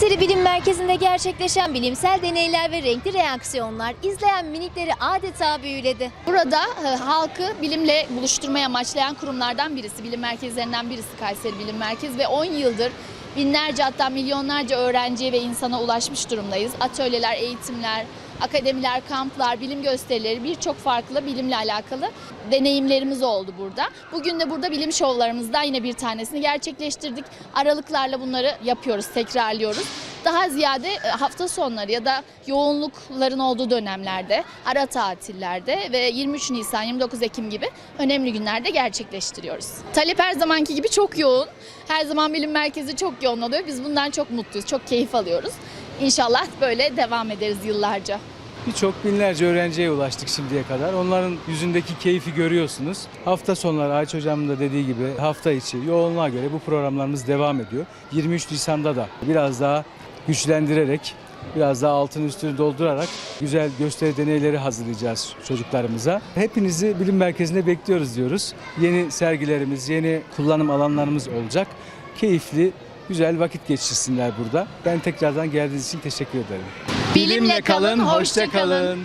Kayseri Bilim Merkezi'nde gerçekleşen bilimsel deneyler ve renkli reaksiyonlar izleyen minikleri adeta büyüledi. Burada e, halkı bilimle buluşturmayı amaçlayan kurumlardan birisi, bilim merkezlerinden birisi Kayseri Bilim Merkezi ve 10 yıldır binlerce hatta milyonlarca öğrenciye ve insana ulaşmış durumdayız. Atölyeler, eğitimler, akademiler, kamplar, bilim gösterileri birçok farklı bilimle alakalı deneyimlerimiz oldu burada. Bugün de burada bilim şovlarımızdan yine bir tanesini gerçekleştirdik. Aralıklarla bunları yapıyoruz, tekrarlıyoruz. Daha ziyade e, hafta sonları ya da yoğunlukların olduğu dönemlerde, ara tatillerde ve 23 Nisan, 29 Ekim gibi önemli günlerde gerçekleştiriyoruz. Talep her zamanki gibi çok yoğun. Her zaman bilim merkezi çok yoğun oluyor. Biz bundan çok mutluyuz, çok keyif alıyoruz. İnşallah böyle devam ederiz yıllarca. Birçok binlerce öğrenciye ulaştık şimdiye kadar. Onların yüzündeki keyfi görüyorsunuz. Hafta sonları Ayç Hocam'ın da dediği gibi hafta içi yoğunluğa göre bu programlarımız devam ediyor. 23 Nisan'da da biraz daha güçlendirerek, biraz daha altın üstünü doldurarak güzel gösteri deneyleri hazırlayacağız çocuklarımıza. Hepinizi bilim merkezinde bekliyoruz diyoruz. Yeni sergilerimiz, yeni kullanım alanlarımız olacak. Keyifli, güzel vakit geçirsinler burada. Ben tekrardan geldiğiniz için teşekkür ederim. Bilimle kalın, hoşça kalın.